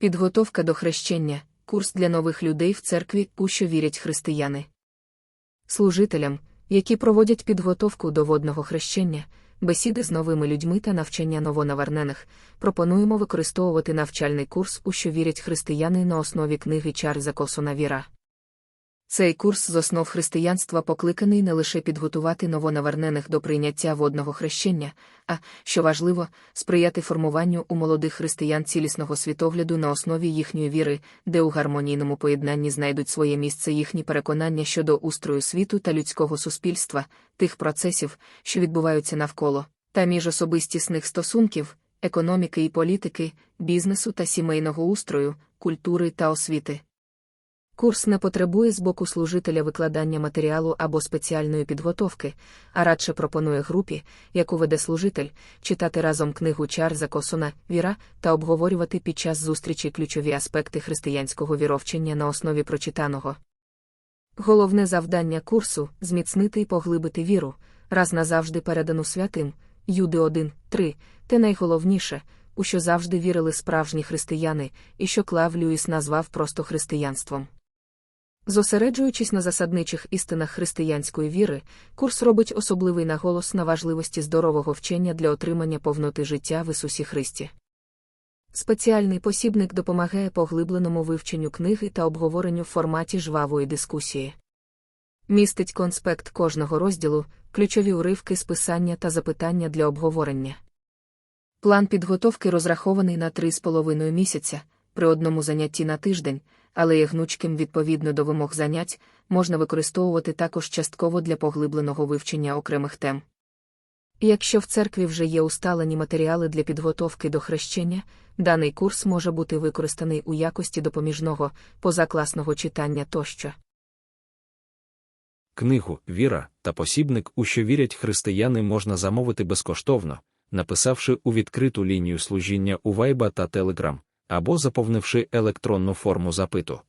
Підготовка до хрещення курс для нових людей в церкві, у що вірять християни. Служителям, які проводять підготовку до водного хрещення, бесіди з новими людьми та навчання новонавернених, пропонуємо використовувати навчальний курс, у що вірять християни на основі книги Чарльза Косона Віра. Цей курс з основ християнства покликаний не лише підготувати новонавернених до прийняття водного хрещення, а, що важливо, сприяти формуванню у молодих християн цілісного світогляду на основі їхньої віри, де у гармонійному поєднанні знайдуть своє місце їхні переконання щодо устрою світу та людського суспільства, тих процесів, що відбуваються навколо, та міжособистісних стосунків, економіки і політики, бізнесу та сімейного устрою, культури та освіти. Курс не потребує з боку служителя викладання матеріалу або спеціальної підготовки, а радше пропонує групі, яку веде служитель, читати разом книгу Чарльза Косона Віра та обговорювати під час зустрічі ключові аспекти християнського віровчення на основі прочитаного. Головне завдання курсу зміцнити і поглибити віру, раз назавжди передану святим, Юди 1, 3, те найголовніше, у що завжди вірили справжні християни, і що Клав Люїс назвав просто християнством. Зосереджуючись на засадничих істинах християнської віри, курс робить особливий наголос на важливості здорового вчення для отримання повноти життя в Ісусі Христі. Спеціальний посібник допомагає поглибленому вивченню книги та обговоренню в форматі жвавої дискусії. Містить конспект кожного розділу, ключові уривки з писання та запитання для обговорення. План підготовки розрахований на 3,5 місяця при одному занятті на тиждень але є гнучким відповідно до вимог занять, можна використовувати також частково для поглибленого вивчення окремих тем. Якщо в церкві вже є усталені матеріали для підготовки до хрещення, даний курс може бути використаний у якості допоміжного, позакласного читання тощо. Книгу Віра та посібник, у що вірять християни, можна замовити безкоштовно, написавши у відкриту лінію служіння у Вайба та Телеграм або заповнивши електронну форму запиту.